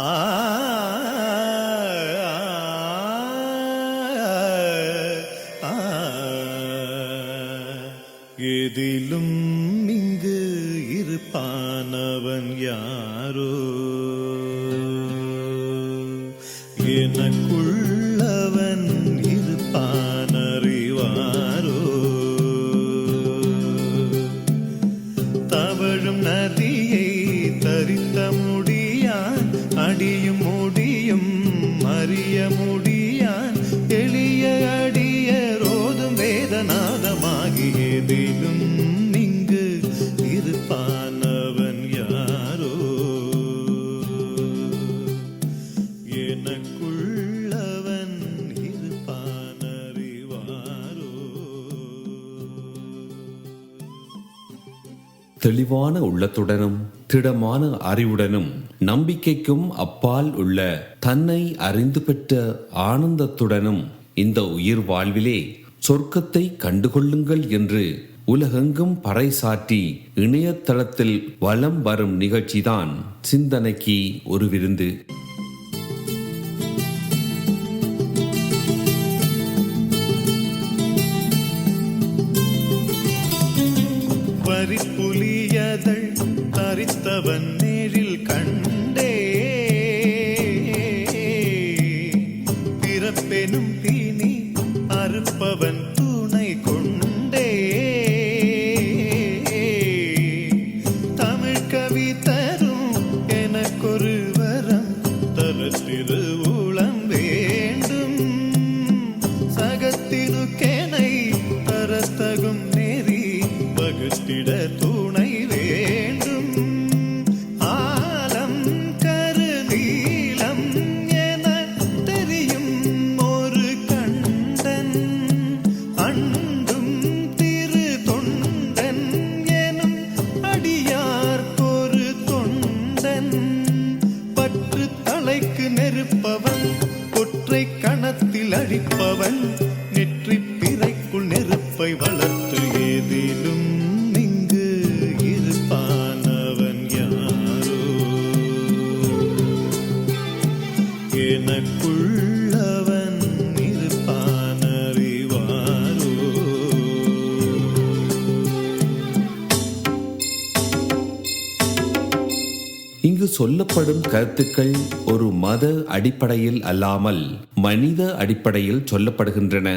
Ah. தெளிவான உள்ளத்துடனும் திடமான அறிவுடனும் நம்பிக்கைக்கும் அப்பால் உள்ள தன்னை அறிந்து பெற்ற ஆனந்தத்துடனும் இந்த உயிர் வாழ்விலே சொர்க்கத்தை கண்டுகொள்ளுங்கள் என்று உலகெங்கும் பறைசாற்றி இணையதளத்தில் வலம் வரும் நிகழ்ச்சிதான் சிந்தனைக்கு ஒரு விருந்து. சொல்லப்படும் கருத்துக்கள் ஒரு மத அடிப்படையில் அல்லாமல் மனித அடிப்படையில் சொல்லப்படுகின்றன.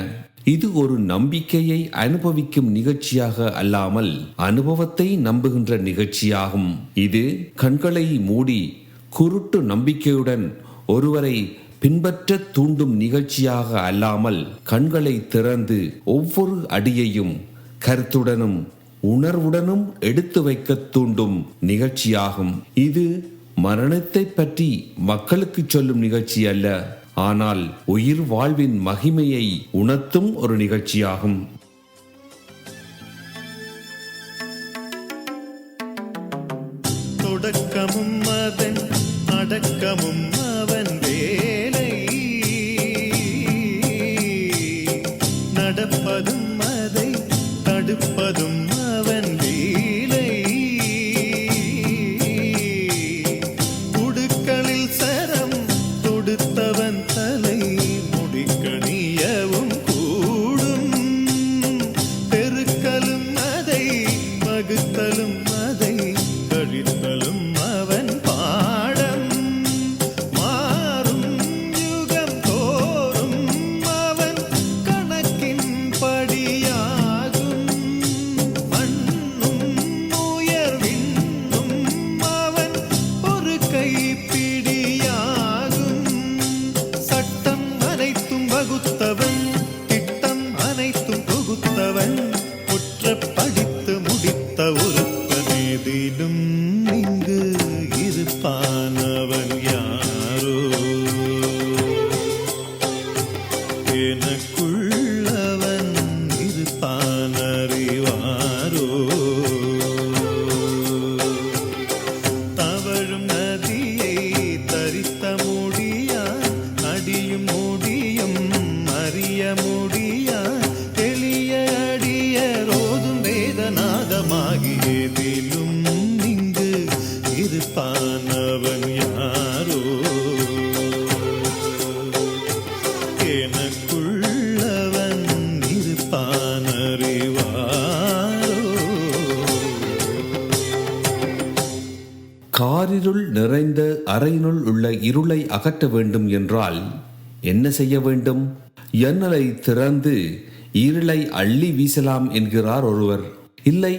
இது ஒரு நம்பிக்கையை அனுபவிக்கும் நிகழ்ச்சியாக அல்லாமல் அனுபவத்தை நம்புகின்ற நிகழ்ச்சியாகும். இது கண்களை மூடி குருட்டு நம்பிக்கையுடன் ஒருவரை பின்பற்ற தூண்டும் நிகழ்ச்சியாக அல்லாமல் கண்களை திறந்து ஒவ்வொரு அடியையும் கருத்துடனும் உணர்வுடனும் எடுத்து வைக்க தூண்டும் நிகழ்ச்சியாகும். இது மரணத்தை பற்றி மக்களுக்கு சொல்லும் நிகழ்ச்சி அல்ல. ஆனால் உயிர் வாழ்வின் மகிமையை உணர்த்தும் ஒரு நிகழ்ச்சியாகும். காட்ட வேண்டும் என்றால் என்ன செய்ய வேண்டும்? எண்ணலை திறந்து இருளை அள்ளி வீசலாம் என்கிறார் ஒருவர். இல்லை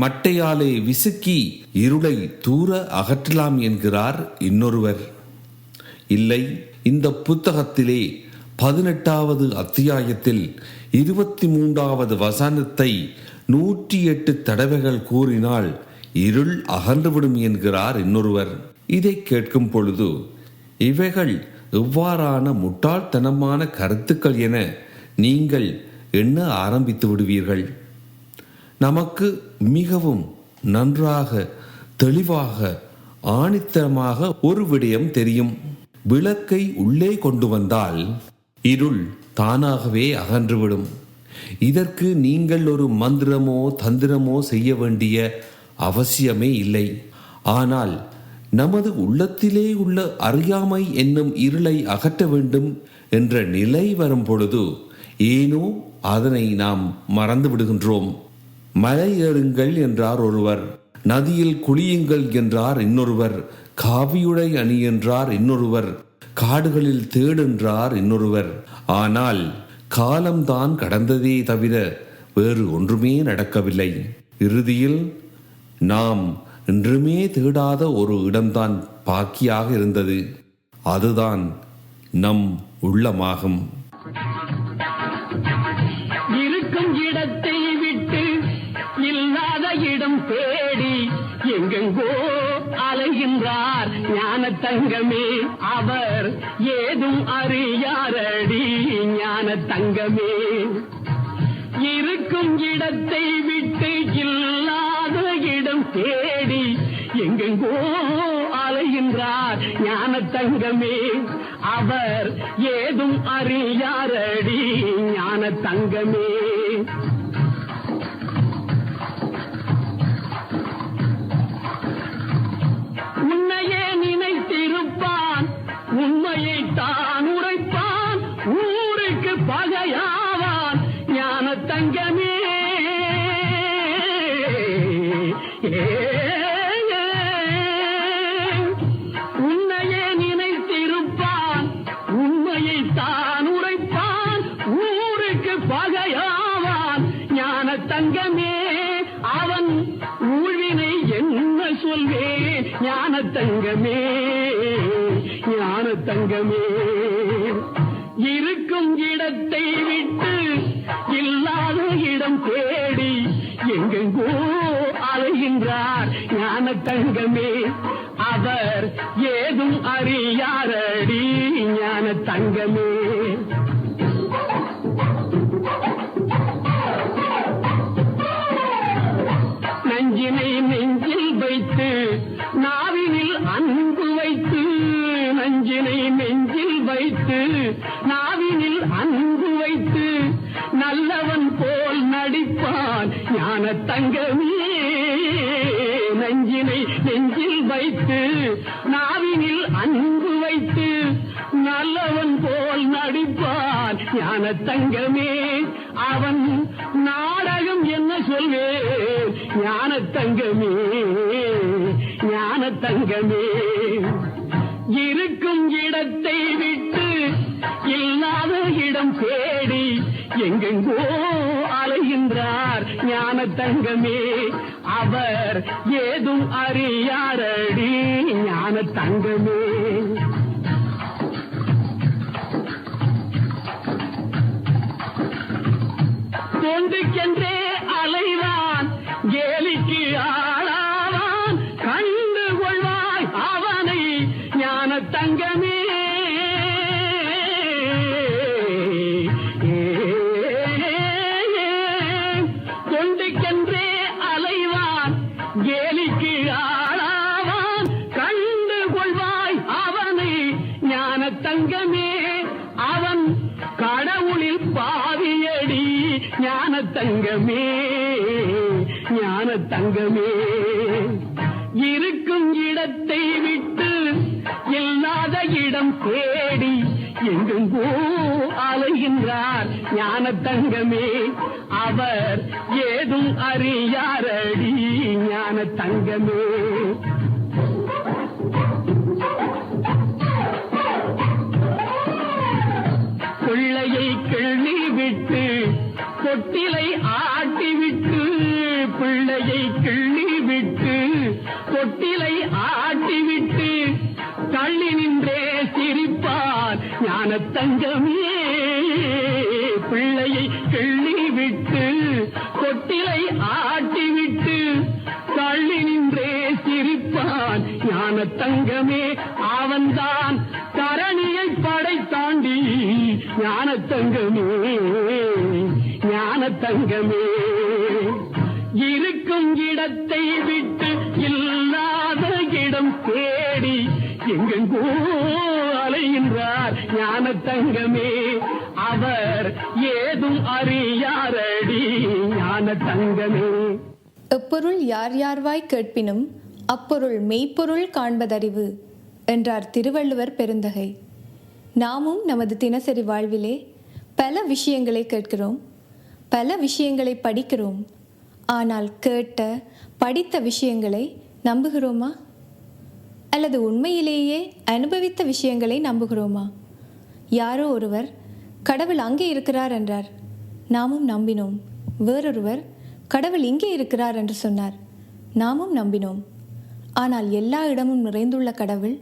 மட்டையாலே விசுக்கி இருளை தூர அகற்றலாம் என்கிறார் இன்னொருவர். இல்லை இந்த புத்தகத்திலே பதினெட்டாவது அத்தியாயத்தில் இருபத்தி மூன்றாவது வசனத்தை நூற்றி எட்டு தடவைகள் கூறினால் இருள் அகன்றுவிடும் என்கிறார் இன்னொருவர். இதை கேட்கும் பொழுது இவைகள் எவ்வாறான முட்டாள்தனமான கருத்துக்கள் என நீங்கள் எண்ண ஆரம்பித்து விடுவீர்கள். நமக்கு மிகவும் நன்றாக தெளிவாக ஆணித்தரமாக ஒரு விடயம் தெரியும். விளக்கை உள்ளே கொண்டு வந்தால் இருள் தானாகவே அகன்றுவிடும். இதற்கு நீங்கள் ஒரு மந்திரமோ தந்திரமோ செய்ய வேண்டிய அவசியமே இல்லை. ஆனால் நமது உள்ளத்திலே உள்ள அறியாமை என்னும் இருளை அகற்ற வேண்டும் என்ற நிலை வரும் பொழுது ஏனோ அதனை நாம் மறந்து விடுகின்றோம். மலை ஏறுங்கள் என்றார் ஒருவர் நதியில் குளியுங்கள் என்றார் இன்னொருவர் காவியுடை அணி என்றார் இன்னொருவர் காடுகளில் தேடென்றார் இன்னொருவர். ஆனால் காலம்தான் கடந்ததே தவிர வேறு ஒன்றுமே நடக்கவில்லை. இறுதியில் நாம் என்றுமே தேடாத ஒரு இடம்தான் பாக்கியாக இருந்தது. அதுதான் நம் உள்ளமாகும். இருக்கும் இடத்தை விட்டு இல்லாத இடம் தேடி எங்கெங்கோ அலைகின்றார் ஞான தங்கமே. அவர் ஏதும் அறியாரடி ஞான தங்கமே. இருக்கும் இடத்தை விட்டு இல்லா தேடி எங்கெங்கோ அலைகின்றார் ஞான தங்கமே அவர் ஏதும் அறியாரடி ஞான தங்கமே தங்கமே ஞான தங்கமே. இருக்கும் இடத்தை விட்டு இல்லாத இடம் தேடி எங்கெங்கோ அலைகின்றார் ஞான தங்கமே. அவர் ஏதும் அறியாரடி ஞான தங்கமே. நஞ்சினை நெஞ்சில் வைத்து வைத்து நாவினில் அன்பு வைத்து நல்லவன் போல் நடிப்பான் ஞான தங்கமே. நஞ்சினை நெஞ்சில் வைத்து நாவினில் அன்பு வைத்து நல்லவன் போல் நடிப்பான் ஞான தங்கமே. அவன் நாடகம் என்ன சொல்வேன்? ஞான தங்கமே ஞான தங்கமே. இருக்கும் இடத்தை விட்டு இல்லாத இடம் தேடி எங்கெங்கோ அலைகின்றார் ஞான தங்கமே. அவர் ஏதும் அறியாரடி ஞான தங்கமே. தொண்டுக்கென்றே தங்கமே அவன் கடவுளில் பாவியடி ஞான தங்கமே ஞான தங்கமே. இருக்கும் இடத்தை விட்டு இல்லாத இடம் தேடி எங்கும் போ அலைகின்றார் ஞான தங்கமே. அவர் ஏதும் அறியாரடி ஞான தங்கமே. தொட்டிலை ஆட்டிவிட்டு பிள்ளையை கிள்ளிவிட்டு தொட்டிலை ஆட்டிவிட்டு தள்ளி நின்றே சிரிப்பார் ஞான தங்கமே பிள்ளையை கிள்ளிவிட்டு தொட்டிலை ஆட்டிவிட்டு தள்ளி நின்றே சிரிப்பான் ஞான தங்கமே தங்கமே இருக்கும் இடத்தை விட்டு இல்லாத இடம் தேடி எங்கெங்கோ அலைகின்றார் ஞான தங்கமே அவர் ஏதும் அறியாரடி ஞான தங்கமே எப்பொருள் யார் யார்வாய் கேட்பினும் அப்பொருள் மெய்ப்பொருள் காண்பதறிவு என்றார் திருவள்ளுவர் பெருந்தகை. நாமும் நமது தினசரி வாழ்விலே பல விஷயங்களை கேட்கிறோம். பல விஷயங்களை படிக்கிறோம். ஆனால் கேட்ட படித்த விஷயங்களை நம்புகிறோமா? அல்லது உண்மையிலேயே அனுபவித்த விஷயங்களை நம்புகிறோமா? யாரோ ஒருவர் கடவுள் அங்கே இருக்கிறார் என்றார். நாமும் நம்பினோம். வேறொருவர் கடவுள் இங்கே இருக்கிறார் என்று சொன்னார். நாமும் நம்பினோம். ஆனால் எல்லா இடமும் நிறைந்துள்ள கடவுள்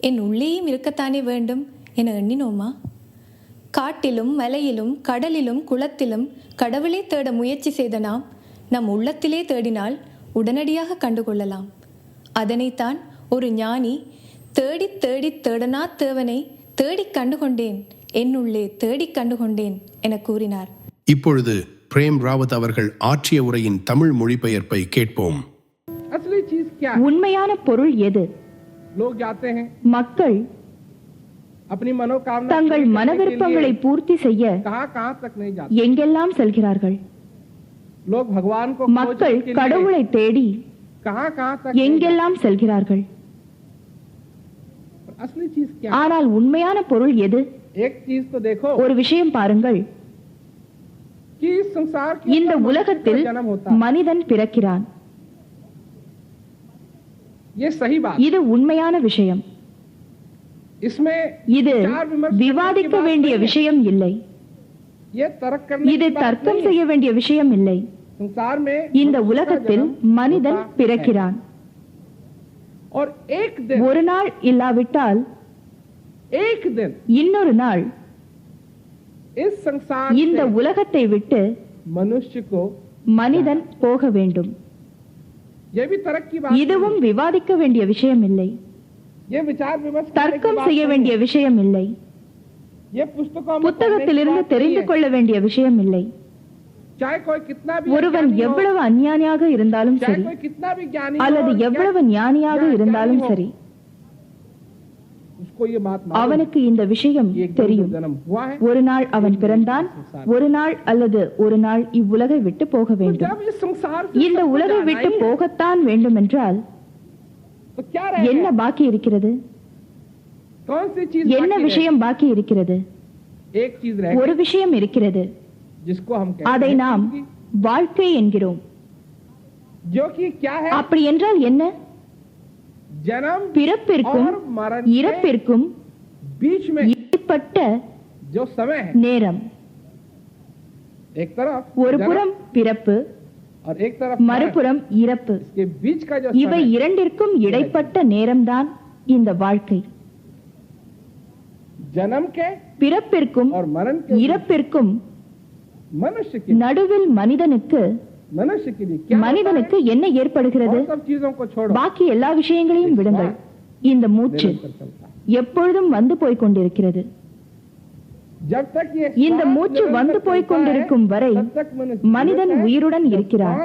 என் உள்ளேயும் இருக்கத்தானே வேண்டும் என எண்ணினோமா? காட்டிலும் மலையிலும் கடலிலும் குளத்திலும் கடவுளை தேட முயற்சி செய்த நாம் நம் உள்ளத்திலே தேடினால் உடனடியாக கண்டுகொள்ளலாம். அதனைத்தான் ஒரு ஞானி தேடி தேடி தேடனா தேவனை தேடி கண்டுகொண்டேன் என்னுள்ளே தேடி கண்டுகொண்டேன் என கூறினார். இப்பொழுது பிரேம் ராவத் அவர்கள் ஆற்றிய உரையின் தமிழ் மொழிபெயர்ப்பை கேட்போம். உண்மையான பொருள் எது? மக்கள் தங்கள் மனவிருப்பங்களை பூர்த்தி செய்ய எங்கெல்லாம் செல்கிறார்கள்? மக்கள் கடவுளை தேடி எங்கெல்லாம் செல்கிறார்கள்? ஆனால் உண்மையான பொருள் எது? ஒரு விஷயம் பாருங்கள். இந்த உலகத்தில் மனிதன் பிறக்கிறான். இது உண்மையான விஷயம். இது விவாதிக்க வேண்டிய விஷயம் இல்லை. இது தர்க்கம் செய்ய வேண்டிய விஷயம் இல்லை. இந்த உலகத்தில் மனிதன் பிறக்கிறான். ஒரு நாள் இல்லாவிட்டால் இன்னொரு நாள் இந்த உலகத்தை விட்டு மனிதன் போக வேண்டும். இதுவும் விவாதிக்க வேண்டிய விஷயம் இல்லை. தர்க்கம் செய்ய வேண்டிய விஷயம் இல்லை புத்தகத்திலிருந்து தெரிந்து கொள்ள வேண்டிய விஷயம் இல்லை ஒருவன் எவ்வளவு அஞ்ஞானியாக இருந்தாலும் சரி அல்லது எவ்வளவு ஞானியாக இருந்தாலும் சரி அவனுக்கு இந்த விஷயம் தெரியும். ஒரு நாள் அவன் பிறந்தான் ஒரு நாள் அல்லது ஒரு நாள் இவ்வுலகை விட்டு போக வேண்டும். இந்த உலகை விட்டு போகத்தான் வேண்டும் என்றால் என்ன பாக்கி இருக்கிறது? என்ன விஷயம் பாக்கி இருக்கிறது? ஒரு விஷயம் இருக்கிறது. அதை நாம் வாழ்க்கை என்கிறோம். அப்படி என்றால் என்ன? பிறப்பிற்கும் இறப்பிற்கும் ஈடுபட்ட நேரம். ஒரு புறம் பிறப்பு மறுபுறம் இறப்பு. இவை இரண்டிற்கும் இடைப்பட்ட நேரம்தான் இந்த வாழ்க்கை. பிறப்பிற்கும் இறப்பிற்கும் நடுவில் மனிதனுக்கு மனிதனுக்கு என்ன ஏற்படுகிறது? பாக்கி எல்லா விஷயங்களையும் விடுங்கள். இந்த மூச்சு எப்பொழுதும் வந்து போய் கொண்டிருக்கிறது. இந்த மூச்சு வந்து போய் கொண்டிருக்கும் வரை மனிதன் உயிருடன் இருக்கிறார்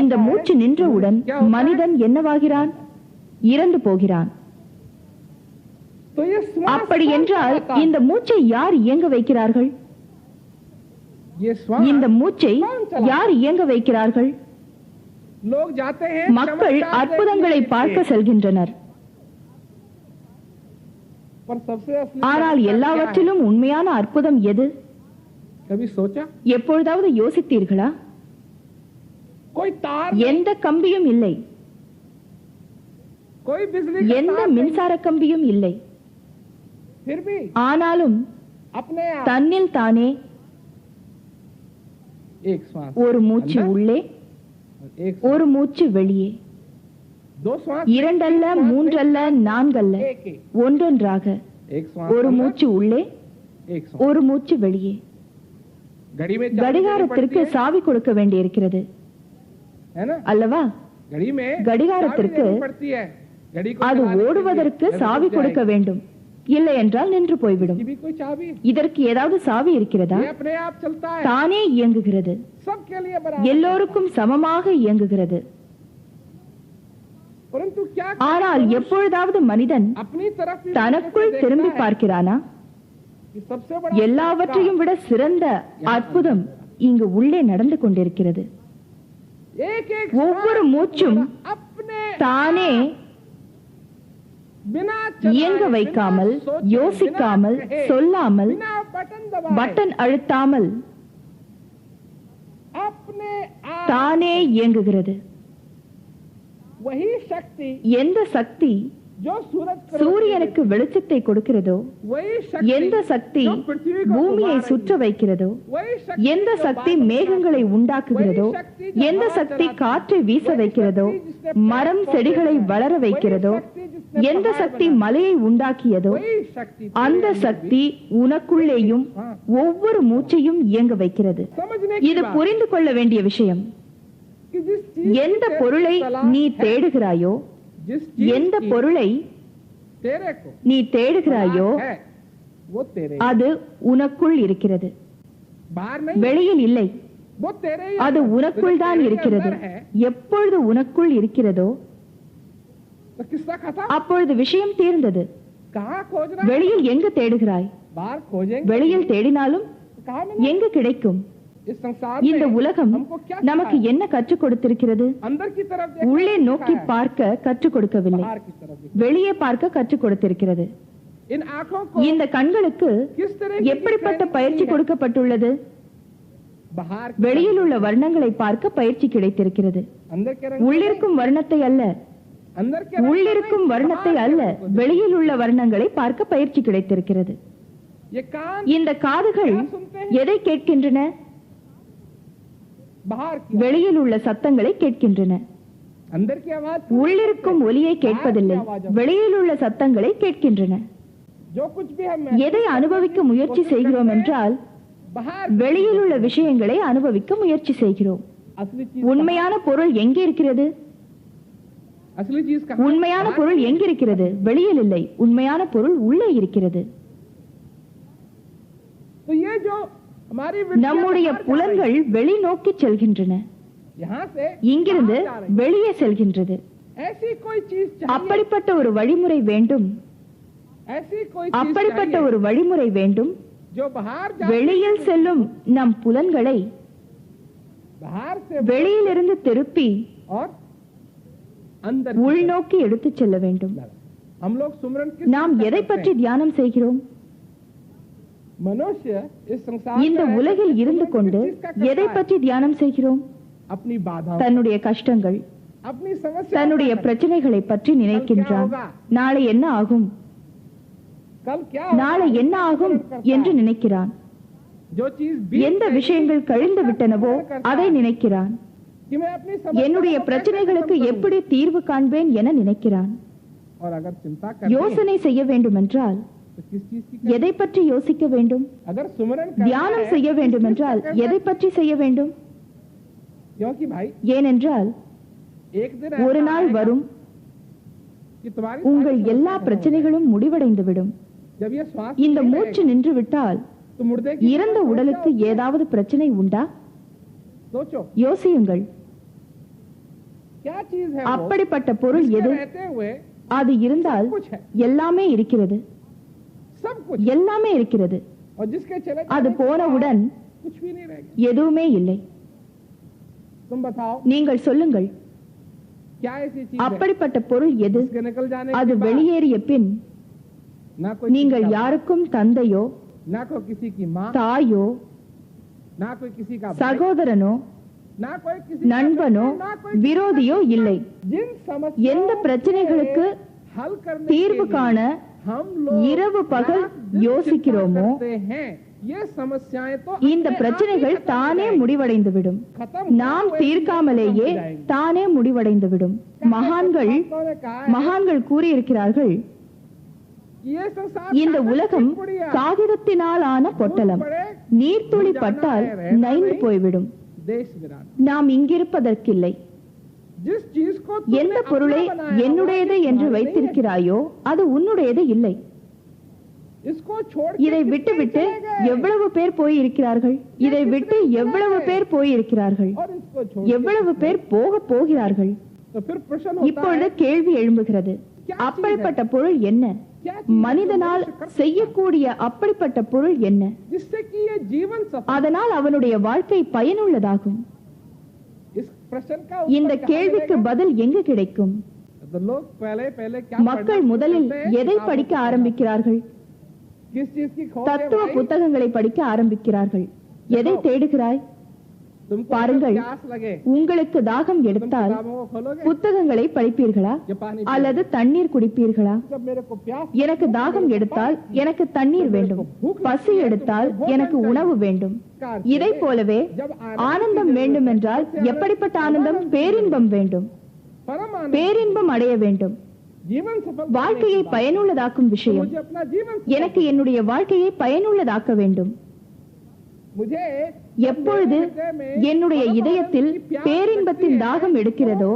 இந்த மூச்சு நின்றவுடன் மனிதன் என்னவாகிறான்? இறந்து போகிறான். அப்படி என்றால் இந்த மூச்சை யார் இயங்க வைக்கிறார்கள்? இந்த மூச்சை யார் இயங்க வைக்கிறார்கள்? மக்கள் அற்புதங்களை பார்க்க செல்கின்றனர். ஆனால் எல்லாவற்றிலும் உண்மையான அற்புதம் எது? எப்பொழுதாவது யோசித்தீர்களா? எந்த கம்பியும் இல்லை. எந்த மின்சார கம்பியும் இல்லை. ஆனாலும் தன்னில் தானே ஒரு மூச்சு உள்ளே ஒரு மூச்சு வெளியே. இரண்டல்ல மூன்றல்ல நான்கல்ல. ஒன்றொன்றாக. ஒரு மூச்சு உள்ளே ஒரு மூச்சு வெளியே. கடிகாரத்திற்கு சாவி கொடுக்க வேண்டியிருக்கிறது. அல்லவா? கடிகாரத்திற்கு அது ஓடுவதற்கு சாவி கொடுக்க வேண்டும். இல்லை என்றால் நின்று போய்விடும். இதற்கு ஏதாவது சாவி இருக்கிறதா? தானே இயங்குகிறது. எல்லோருக்கும் சமமாக இயங்குகிறது. ஆனால் எப்பொழுதாவது மனிதன் தனக்குள் திரும்பி பார்க்கிறானா எல்லாவற்றையும் விட சிறந்த அற்புதம் இங்கு உள்ளே நடந்து கொண்டிருக்கிறது. ஒவ்வொரு மூச்சும் தானே இயங்க வைக்காமல் யோசிக்காமல் சொல்லாமல் பட்டன் அழுத்தாமல் தானே இயங்குகிறது. எந்த சக்தி சூரியனுக்கு வெளிச்சத்தை கொடுக்கிறதோ எந்த சக்தி பூமியை சுற்ற வைக்கிறதோ எந்த சக்தி மேகங்களை உண்டாக்குகிறதோ எந்த சக்தி காற்றை வீச வைக்கிறதோ மரம் செடிகளை வளர வைக்கிறதோ எந்த சக்தி மலையை உண்டாக்கியதோ அந்த சக்தி உனக்குள்ளேயும் ஒவ்வொரு மூச்சையும் இயங்க வைக்கிறது. இது புரிந்து கொள்ள வேண்டிய விஷயம். எந்த பொருளை நீ தேடுகிறாயோ எந்த பொருளை நீ தேடுகிறாயோ அது உனக்குள் இருக்கிறது. வெளியில் இல்லை. அது உனக்குள் தான் இருக்கிறது. எப்பொழுது உனக்குள் இருக்கிறதோ அப்பொழுது விஷயம் தீர்ந்தது. வெளியில் எங்கு தேடுகிறாய்? வெளியில் தேடினாலும் எங்கு கிடைக்கும்? இந்த உலகம் நமக்கு என்ன கற்றுக் கொடுத்திருக்கிறது? உள்ளே நோக்கி பார்க்க கற்றுக் கொடுக்கவில்லை. வெளியே பார்க்க கற்றுக் கொடுத்திருக்கிறது. இந்த கண்களுக்கு எப்படிப்பட்ட பயிற்சி கொடுக்கப்பட்டுள்ளது? வெளியில் உள்ள வர்ணங்களை பார்க்க பயிற்சி கிடைத்திருக்கிறது. உள்ளிருக்கும் வர்ணத்தை அல்ல. உள்ளிருக்கும் வர்ணத்தை அல்ல. வெளியில் உள்ள வர்ணங்களை பார்க்க பயிற்சி கிடைத்திருக்கிறது. இந்த காதுகள் எதை கேட்கின்றன? வெளியில் உள்ள சத்தங்களை கேட்கின்றன. உள்ளிருக்கும் ஒலியை கேட்பதில்லை. வெளியில் உள்ள சத்தங்களை கேட்கின்றன. எதை அனுபவிக்க முயற்சி செய்கிறோம் என்றால் வெளியில் உள்ள விஷயங்களை அனுபவிக்க முயற்சி செய்கிறோம். உண்மையான பொருள் எங்கே இருக்கிறது? உண்மையான பொருள் எங்கிருக்கிறது வெளியில் இல்லை. உண்மையான பொருள் உள்ளே இருக்கிறது. நம்முடைய புலன்கள் வெளிநோக்கி செல்கின்றன. இங்கிருந்து வெளியே செல்கின்றது. அப்படிப்பட்ட ஒரு வழிமுறை வேண்டும். அப்படிப்பட்ட ஒரு வழிமுறை வேண்டும். வெளியில் செல்லும் நம் புலன்களை வெளியிலிருந்து திருப்பி உள்நோக்கி எடுத்துச் செல்ல வேண்டும். நாம் எதை பற்றி தியானம் செய்கிறோம்? இந்த உலகில் இருந்து கொண்டு எதை பற்றி தியானம் செய்கிறோம்? தன்னுடைய கஷ்டங்கள் தன்னுடைய பிரச்சனைகளை பற்றி நினைக்கின்றான். நாளை என்ன ஆகும்? நாளை என்ன ஆகும் என்று நினைக்கிறான். எந்த விஷயங்கள் கழிந்து விட்டனவோ அதை நினைக்கிறான். என்னுடைய பிரச்சனைகளுக்கு எப்படி தீர்வு காண்பேன் என நினைக்கிறான். யோசனை செய்ய வேண்டுமென்றால் எதை பற்றி யோசிக்க வேண்டும்? தியானம் செய்ய வேண்டும் என்றால் எதை பற்றி செய்ய வேண்டும்? ஏனென்றால் ஒரு நாள் வரும். உங்கள் எல்லா பிரச்சனைகளும் முடிவடைந்துவிடும். இந்த மூச்சு நின்று விட்டால் இறந்த உடலுக்கு ஏதாவது பிரச்சனை உண்டா? யோசியுங்கள். அப்படிப்பட்ட பொருள் எது? அது இருந்தால் எல்லாமே இருக்கிறது. எல்லாமே இருக்கிறது. அது போனவுடன் எதுவுமே இல்லை. நீங்கள் சொல்லுங்கள். அப்படிப்பட்ட பொருள் எது? அது வெளியேறிய பின் நீங்கள் யாருக்கும் தந்தையோ தாயோ சகோதரனோ நண்பனோ விரோதியோ இல்லை. எந்த பிரச்சனைகளுக்கு தீர்வு காண இரவு பகல் யோசிக்கிறோமோ? இந்த பிரச்சனைகள் தானே முடிவடைந்து நாம் தீர்க்காமலேயே தானே முடிவடைந்து மகான்கள் மகான்கள் கூறியிருக்கிறார்கள் இந்த உலகம் காகிதத்தினால் ஆன பொட்டலம். நீர்த்துளி பட்டால் நைந்து போய்விடும். நாம் இங்கிருப்பதற்கில்லை. எந்த பொருளை என்னுடையது என்று வைத்திருக்கிறாயோ அது உன்னுடையது இல்லை. இதை விட்டு எவ்வளவு பேர் போயிருக்கிறார்கள்? இதை விட்டு எவ்வளவு பேர் போயிருக்கிறார்கள்? எவ்வளவு பேர் போக போகிறார்கள்? இப்பொழுது கேள்வி எழும்புகிறது. அப்படிப்பட்ட பொருள் என்ன? மனிதனால் செய்யக்கூடிய அப்படிப்பட்ட பொருள் என்ன? அதனால் அவனுடைய வாழ்க்கை பயனுள்ளதாகும். இந்த கேள்விக்கு பதில் எங்கு கிடைக்கும்? மக்கள் முதலில் எதை படிக்க ஆரம்பிக்கிறார்கள்? தத்துவ புத்தகங்களை படிக்க ஆரம்பிக்கிறார்கள். எதை தேடுகிறாய்? பாருங்கள் உங்களுக்கு தாகம் எடுத்தால் புத்தகங்களை படிப்பீர்களா? அல்லது தண்ணீர் குடிப்பீர்களா? எனக்கு தாகம் எடுத்தால் எனக்கு தண்ணீர் வேண்டும். பசி எடுத்தால் எனக்கு உணவு வேண்டும். இதை போலவே ஆனந்தம் வேண்டும் என்றால் எப்படிப்பட்ட ஆனந்தம்? பேரின்பம் வேண்டும். பேரின்பம் அடைய வேண்டும். வாழ்க்கையை பயனுள்ளதாக்கும் விஷயம். எனக்கு என்னுடைய வாழ்க்கையை பயனுள்ளதாக்க வேண்டும். எப்பொழுது என்னுடைய இதயத்தில் பேரின்பத்தின் தாகம் எடுக்கிறதோ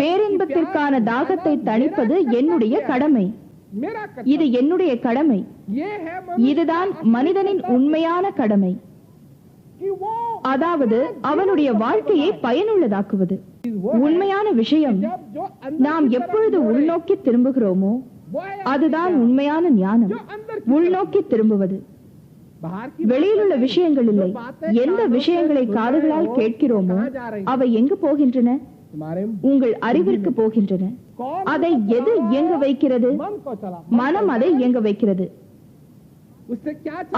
பேரின்பத்திற்கான தாகத்தை தணிப்பது என்னுடைய கடமை. இது என்னுடைய கடமை. இதுதான் மனிதனின் உண்மையான கடமை. அதாவது அவனுடைய வாழ்க்கையை பயனுள்ளதாக்குவது. உண்மையான விஷயம். நாம் எப்பொழுது உள்நோக்கி திரும்புகிறோமோ அதுதான் உண்மையான ஞானம். உள்நோக்கி திரும்புவது. வெளியில் உள்ள விஷயங்கள் இல்லை எந்த விஷயங்களை காதுகளால் கேட்கிறோமோ அவை எங்கு போகின்றன? உங்கள் அறிவிற்கு போகின்றன. அதை எது இயங்க வைக்கிறது? மனம் அதை இயங்க வைக்கிறது.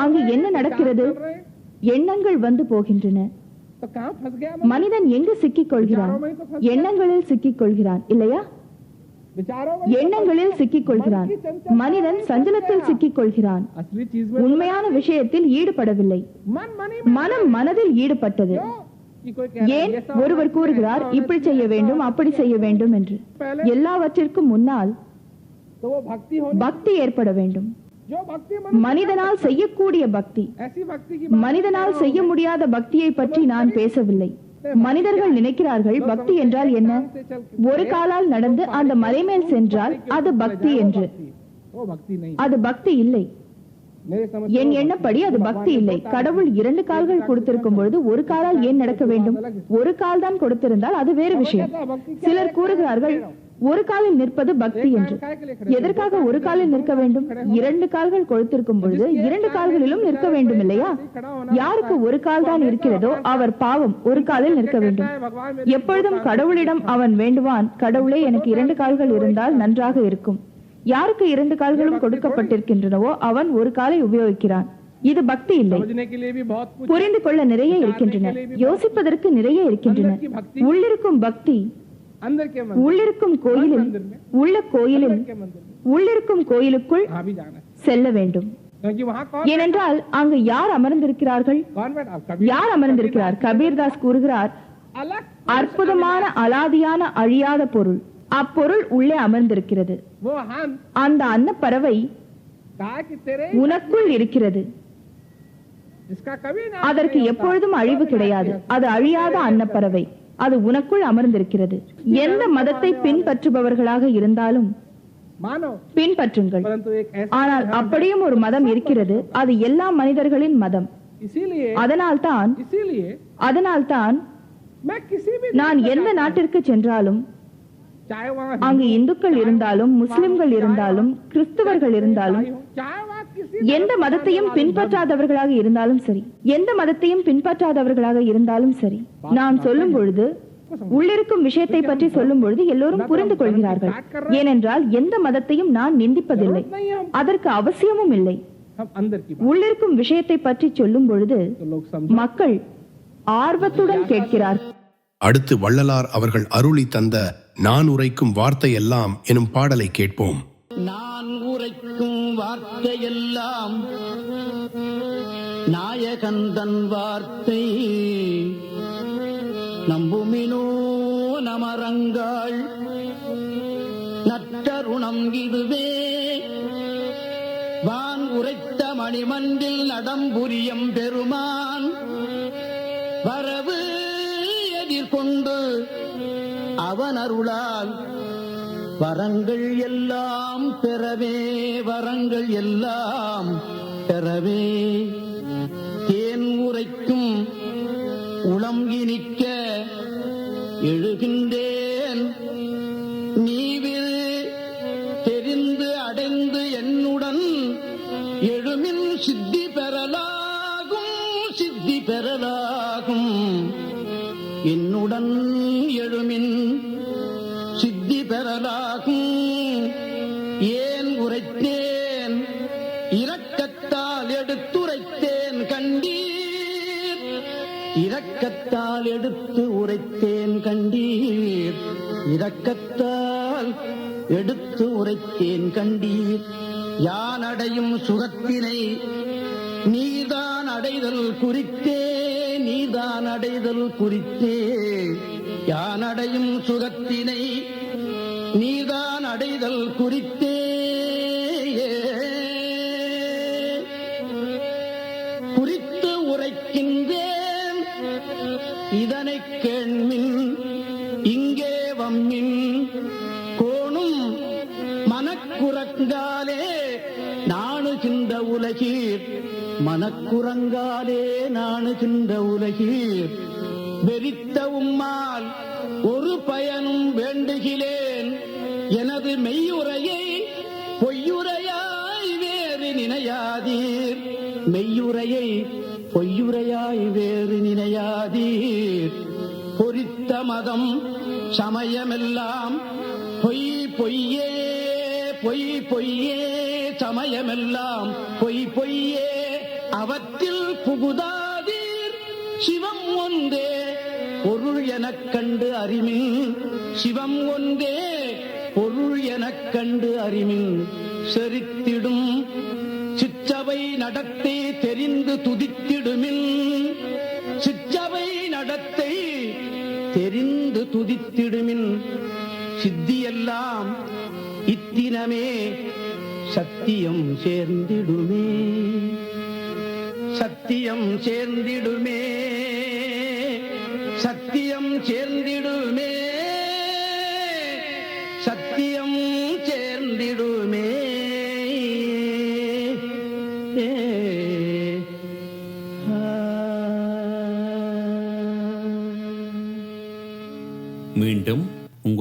அங்கு என்ன நடக்கிறது? எண்ணங்கள் வந்து போகின்றன. மனிதன் எங்கு சிக்கிக் கொள்கிறான் எண்ணங்களில் சிக்கிக் கொள்கிறான் இல்லையா? எண்ணங்களில் சிக்கிக் கொள்கிறான் மனிதன் சஞ்சலத்தில் சிக்கிக் கொள்கிறான் உண்மையான விஷயத்தில் ஈடுபடவில்லை. மனம் மனதில் ஈடுபட்டது. ஏன் ஒருவர் கூறுகிறார் இப்படி செய்ய வேண்டும் அப்படி செய்ய வேண்டும் என்று. எல்லாவற்றிற்கும் முன்னால் பக்தி ஏற்பட வேண்டும். மனிதனால் செய்யக்கூடிய பக்தி. மனிதனால் செய்ய முடியாத பக்தியை பற்றி நான் பேசவில்லை. மனிதர்கள் நினைக்கிறார்கள் பக்தி என்றால் என்ன? ஒரு காலால் நடந்து அந்த மலைமேல் சென்றால் அது பக்தி என்று. அது பக்தி இல்லை. என் எண்ணப்படி அது பக்தி இல்லை. கடவுள் இரண்டு கால்கள் கொடுத்திருக்கும் பொழுது ஒரு காலால் ஏன் நடக்க வேண்டும்? ஒரு கால் தான் கொடுத்திருந்தால் அது வேறு விஷயம். சிலர் கூறுகிறார்கள் ஒரு காலில் நிற்பது பக்தி என்று. எதற்காக ஒரு காலில் நிற்க வேண்டும்? இரண்டு கால்கள் கொழுத்திருக்கும் பொழுது இரண்டு கால்களிலும் நிற்க வேண்டும் இல்லையா? யாருக்கு ஒரு கால் தான் இருக்கிறதோ அவர் பாவம் ஒரு காலில் நிற்க வேண்டும். எப்பொழுதும் கடவுளிடம் அவன் வேண்டுவான். கடவுளே எனக்கு இரண்டு கால்கள் இருந்தால் நன்றாக இருக்கும். யாருக்கு இரண்டு கால்களும் கொடுக்கப்பட்டிருக்கின்றனவோ அவன் ஒரு காலை உபயோகிக்கிறான். இது பக்தி இல்லை. புரிந்து கொள்ள நிறைய இருக்கின்றன. யோசிப்பதற்கு நிறைய இருக்கின்றன. உள்ளிருக்கும் பக்தி உள்ளிருக்கும் கோயிலும் உள்ள கோயிலும் உள்ளிருக்கும் கோயிலுக்குள் செல்ல வேண்டும். ஏனென்றால் அங்கு யார் அமர்ந்திருக்கிறார்கள்? யார் அமர்ந்திருக்கிறார்? கபீர்தாஸ் கூறுகிறார் அற்புதமான அலாதியான அழியாத பொருள். அப்பொருள் உள்ளே அமர்ந்திருக்கிறது. அந்த அன்ன பறவை உனக்குள் இருக்கிறது. அதற்கு எப்பொழுதும் அழிவு கிடையாது. அது அழியாத அன்னப்பறவை. அது உனக்குள் அமர்ந்திருக்கிறது. எந்த மதத்தை பின்பற்றுபவர்களாக இருந்தாலும் பின்பற்றுங்கள். ஆனால் அப்படியும் ஒரு மதம் இருக்கிறது. அது எல்லா மனிதர்களின் மதம். அதனால்தான் அதனால்தான் நான் எந்த நாட்டிற்கு சென்றாலும் அங்கு இந்துக்கள் இருந்தாலும் முஸ்லிம்கள் இருந்தாலும் கிறிஸ்துவர்கள் இருந்தாலும் எந்த மதத்தையும் பின்பற்றாதவர்களாக இருந்தாலும் சரி. எந்த மதத்தையும் பின்பற்றாதவர்களாக இருந்தாலும் சரி. நான் சொல்லும் பொழுது உள்ளிருக்கும் விஷயத்தை பற்றி சொல்லும் பொழுது எல்லோரும் புரிந்து கொள்கிறார்கள். ஏனென்றால் எந்த மதத்தையும் நான் நிந்திப்பதில்லை. அதற்கு அவசியமும் இல்லை. உள்ளிருக்கும் விஷயத்தை பற்றி சொல்லும் பொழுது மக்கள் ஆர்வத்துடன் கேட்கிறார் அடுத்து வள்ளலார் அவர்கள் அருளி தந்த நான் உரைக்கும் வார்த்தை எல்லாம் எனும் பாடலை கேட்போம். நான் உரைக்கும் வார்த்தையெல்லாம் நாயகந்தன் வார்த்தை. நம்புமினோ நமரங்காள் நற்றருணம் இதுவே. வான் உரைத்த மணிமண்டில் நடம்புரியம் பெருமான் வரவு எதிர்கொண்டு அவன் அருளால் வரங்கள் எல்லாம் பெறவே வரங்கள் எல்லாம் பெறவே. தேன் உரைக்கும் உளம் இனிக்க எழுகின்றே. இரக்கத்தால் எடுத்து உரைத்தேன் கண்டீர். இரக்கத்தால் எடுத்து உரைத்தேன் கண்டீர். யான் அடையும் சுகத்தினை நீதான் அடைதல் குறித்தே நீதான் அடைதல் குறித்தே. யான் அடையும் சுகத்தினை நீதான் அடைதல் குறித்தே பொருள் எனக் கண்டு அறிமின். சிவம் ஒன்றே பொருள் எனக் கண்டு அறிமின். செறித்திடும் சிற்றவை நடத்தை தெரிந்து துதித்திடுமின். சிற்றவை நடத்தை தெரிந்து துதித்திடுமின். சித்தியெல்லாம் இத்தினமே சத்தியம் சேர்ந்திடுமே. சத்தியம் சேர்ந்திடுமே.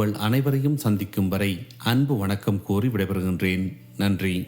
உங்கள் அனைவரையும் சந்திக்கும் வரை அன்பு வணக்கம் கூறி விடைபெறுகின்றேன். நன்றி.